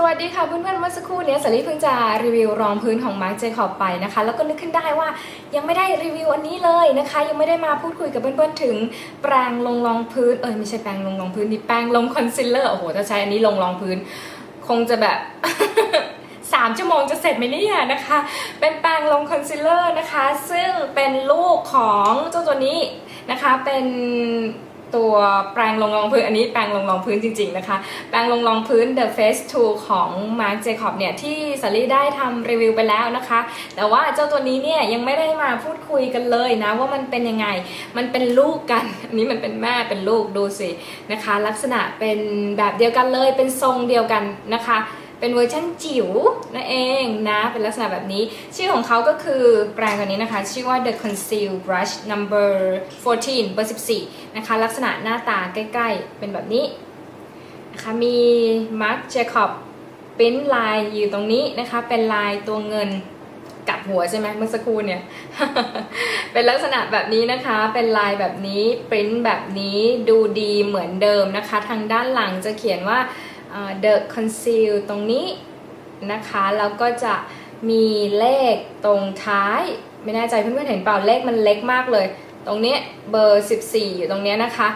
สวัสดีค่ะเพื่อนๆเมื่อสักครู่นี้สาลีเพิ่งจะรีวิวรองพื้นของมาร์ c เจคอบไปนะคะ แล้วก็นึกขึ้นได้ว่ายังไม่ได้รีวิวอันนี้เลยนะคะ ยังไม่ได้มาพูดคุยกับเพื่อนๆถึงแปรงลงรองพื้นเออไม่ใช่แปรงลงรองพื้นนี่แปรงลงคอนซีลเลอร์โอ้โหถ้าใช้อันนี้ลงรองพื้น คงจะแบบสามชั่วโมงจะเสร็จไหมเนี่ยนะคะ เป็นแปรงลงคอนซีลเลอร์นะคะ ซึ่งเป็นลูกของเจ้าตัวนี้นะคะเป็น ตัวแปรงลงรองพื้นอันนี้แปรงลงรองพื้นจริง ๆ นะคะ แปรงลงรองพื้น The Face 2 ของ Marc Jacob เนี่ย ที่สาลีได้ทำรีวิวไปแล้วนะคะ แต่ว่าเจ้าตัวนี้เนี่ย ยังไม่ได้มาพูดคุยกันเลยนะ ว่ามันเป็นยังไง มันเป็นลูกกัน อันนี้มันเป็นแม่เป็นลูกดูสินะคะ ลักษณะเป็นแบบเดียวกันเลยเป็นทรงเดียวกันนะคะ เป็นเวอร์ชันจิ๋วนั่นเองนะเป็นลักษณะแบบนี้ ชื่อของเขาก็คือแปรงตัวนี้นะคะ ชื่อว่า The Conceal Brush Number 14เบอร์14 นะคะ ลักษณะหน้าตาใกล้ๆ เป็นแบบนี้นะคะมี Marc Jacob ปริ้นลายอยู่ตรงนี้นะคะ เป็นลายตัวเงินกับหัวใช่ไหมเมื่อสักครู่เนี่ย เป็นลักษณะแบบนี้นะคะ เป็นลายแบบนี้ปริ้นแบบนี้ดูดีเหมือนเดิมนะคะ ทางด้านหลังจะเขียนว่า the conceal ตรงนี้นะคะแล้วก็จะมีเลขตรงท้าย ไม่แน่ใจเพื่อนๆเห็นเปล่าเลขมันเล็กมากเลย ตรงนี้เบอร์ 14 อยู่ตรงนี้นะคะ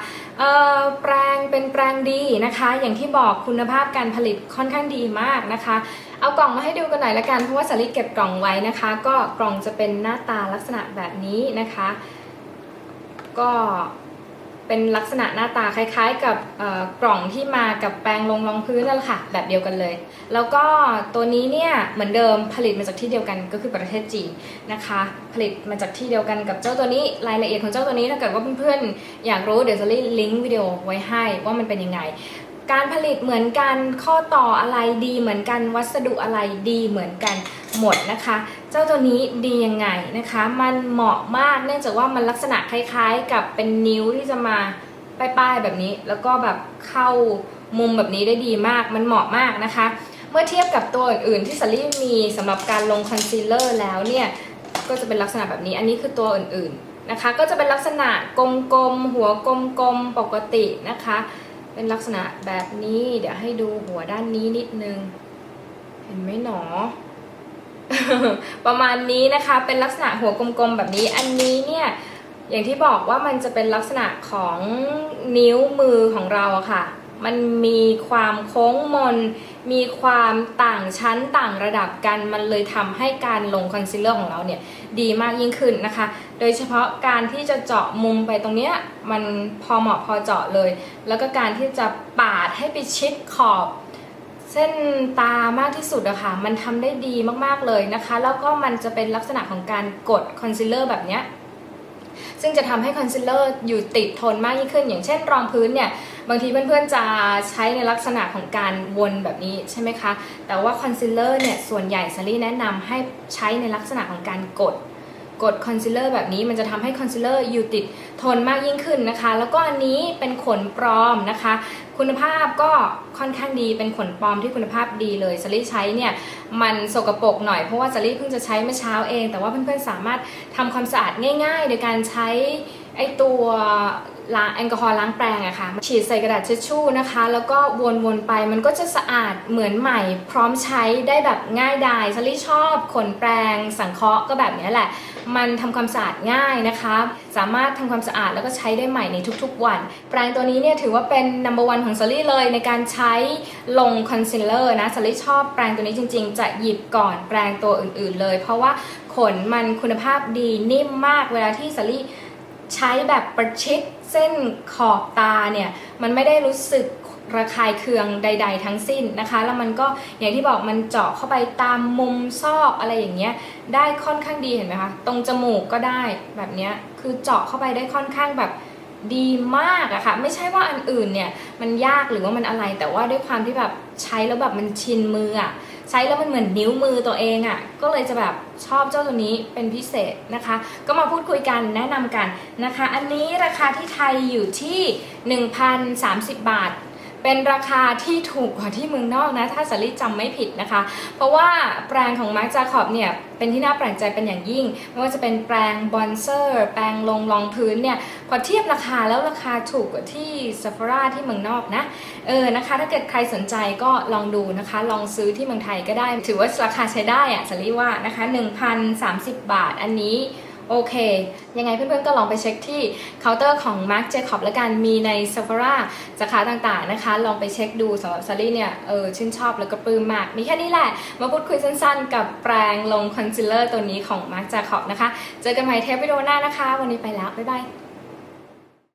แปรงเป็นแปรงดีนะคะ อย่างที่บอกคุณภาพการผลิตค่อนข้างดีมากนะคะ เอากล่องมาให้ดูกันหน่อยละกันเพราะว่าสาลิเก็บกล่องไว้นะคะ ก็กล่องจะเป็นหน้าตาลักษณะแบบนี้นะคะ ก็ เป็นลักษณะหน้าตาคล้ายๆ กับกล่องที่มากับแปรงลงรองพื้นนั่นแหละค่ะ แบบเดียวกันเลย แล้วก็ตัวนี้เนี่ยเหมือนเดิมผลิตมาจากที่เดียวกันก็คือประเทศจีนนะคะ ผลิตมาจากที่เดียวกันกับเจ้าตัวนี้รายละเอียดของเจ้าตัวนี้ถ้าเกิดว่าเพื่อนๆอยากรู้เดี๋ยวจะลิงก์วิดีโอไว้ให้ว่ามันเป็นยังไงการผลิตเหมือนกันข้อต่ออะไรดีเหมือนกันวัสดุอะไรดีเหมือนกัน หมดนะคะ เจ้าตัวนี้ดียังไงนะคะ มันเหมาะมากเนื่องจากว่ามันลักษณะคล้ายๆ กับเป็นนิ้วที่จะมาป้ายๆแบบนี้ แล้วก็แบบเข้ามุมแบบนี้ได้ดีมาก มันเหมาะมากนะคะ เมื่อเทียบกับตัวอื่นๆที่สลี่มีสำหรับการลงคอนซีลเลอร์แล้วเนี่ยก็จะเป็นลักษณะแบบนี้ อันนี้คือตัวอื่นๆนะคะ ก็จะเป็นลักษณะกลมๆหัวกลมๆปกตินะคะ เป็นลักษณะแบบนี้ เดี๋ยวให้ดูหัวด้านนี้นิดนึง เห็นไหมหนอ ประมาณนี้นะคะเป็นลักษณะหัวกลมๆแบบนี้อันนี้เนี่ยอย่างที่บอกว่ามันจะเป็นลักษณะของนิ้วมือของเราอะค่ะ มันมีความโค้งมน มีความต่างชั้นต่างระดับกัน มันเลยทำให้การลงคอนซีลเลอร์ของเราเนี่ยดีมากยิ่งขึ้นนะคะ โดยเฉพาะการที่จะเจาะมุมไปตรงเนี้ยมันพอเหมาะพอเจาะเลย แล้วก็การที่จะปาดให้ไปชิดขอบ เส้นตามากที่สุดอะค่ะ มันทำได้ดีมากๆเลยนะคะ แล้วก็มันจะเป็นลักษณะของการกดคอนซีลเลอร์แบบเนี้ยซึ่งจะทำให้คอนซีลเลอร์อยู่ติดทนมากยิ่งขึ้น อย่างเช่นรองพื้นเนี่ย บางทีเพื่อนๆจะใช้ในลักษณะของการวนแบบนี้ใช่ไหมคะ แต่ว่าคอนซีลเลอร์เนี่ย ส่วนใหญ่ซารี่แนะนำให้ใช้ในลักษณะของการกด กดคอนซีลเลอร์แบบนี้มันจะทำให้คอนซีลเลอร์อยู่ติดทนมากยิ่งขึ้นนะคะ แล้วก็อันนี้เป็นขนปลอมนะคะ คุณภาพก็ค่อนข้างดีเป็นขนปลอมที่คุณภาพดีเลยซารี่ใช้เนี่ยมันสกปรกหน่อยเพราะว่าซารี่เพิ่งจะใช้เมื่อเช้าเอง แต่ว่าเพื่อนๆสามารถทำความสะอาดง่าย ๆ โดยการใช้ไอตัว ล้างแอลกอฮอล์ล้างแปรงอะค่ะฉีดใส่กระดาษเช็ดชู่นะคะ แล้วก็วนๆไปมันก็จะสะอาดเหมือนใหม่ พร้อมใช้ได้แบบง่ายดายซารี่ชอบขนแปรงสังเคราะห์ก็แบบนี้แหละ มันทำความสะอาดง่ายนะคะ สามารถทำความสะอาดแล้วก็ใช้ได้ใหม่ในทุกๆวัน แปรงตัวนี้เนี่ยถือว่าเป็น number one ของซารี่เลยในการใช้ลงคอนซีลเลอร์นะซารี่ชอบแปรงตัวนี้จริง ๆ จะหยิบก่อนแปรงตัวอื่น ๆ เลย เพราะว่าขนมันคุณภาพดีนิ่มมากเวลาที่ซารี่ ใช้แบบประชิดเส้นขอบตาเนี่ยมันไม่ได้รู้สึกระคายเคืองใด ๆ ทั้งสิ้นนะคะ แล้วมันก็อย่างที่บอกมันเจาะเข้าไปตามมุมซอกอะไรอย่างเงี้ยได้ค่อนข้างดีเห็นไหมคะตรงจมูกก็ได้แบบเนี้ยคือเจาะเข้าไปได้ค่อนข้างแบบดีมากอะค่ะไม่ใช่ว่าอันอื่นเนี่ยมันยากหรือว่ามันอะไรแต่ว่าด้วยความที่แบบใช้แล้วแบบมันชินมืออะ ใช้แล้วมันเหมือนนิ้วมือตัวเองอะ่ะก็เลยจะแบบชอบเจ้าตัวนี้เป็นพิเศษนะคะ ก็มาพูดคุยกันแนะนำกันนะคะ อันนี้ราคาที่ไทยอยู่ที่ 1,030 บาท เป็นราคาที่ถูกกว่าที่เมืองนอกนะ ถ้าสลี่จำไม่ผิดนะคะ เพราะว่าแปรงของมาร์ j จ c คอบเนี่ยเป็นที่น่าแปลกใจเป็นอย่างยิ่ง ไม่ว่าจะเป็นแปรงบอนเซอร์ แปรงลงรองพื้นเนี่ยพอเทียบราคาแล้วราคาถูกกว่าที่ซ p ฟ r a ที่เมืองนอกนะเออนะคะถ้าเกิดใครสนใจก็ลองดูนะคะ ลองซื้อที่เมืองไทยก็ได้ ถือว่าราคาใช้ได้อะสลี่ว่านะคะ 1,030 บาทอันนี้ โอเค ยังไงเพื่อนๆก็ลองไปเช็คที่เคาน์เตอร์ของ Marc Jacob แล้วกันมีใน Sephora สาขาต่างๆนะคะ ลองไปเช็คดูสำหรับซารี่เนี่ย เออ ชื่นชอบแล้วก็ปลื้มมาก มีแค่นี้แหละ มาพูดคุยสั้นๆ กับแปรงลงคอนซีลเลอร์ตัวนี้ของ Marc Jacob นะคะ เจอกันใหม่เทปวิดีโอหน้านะคะ วันนี้ไปแล้ว บ๊ายบาย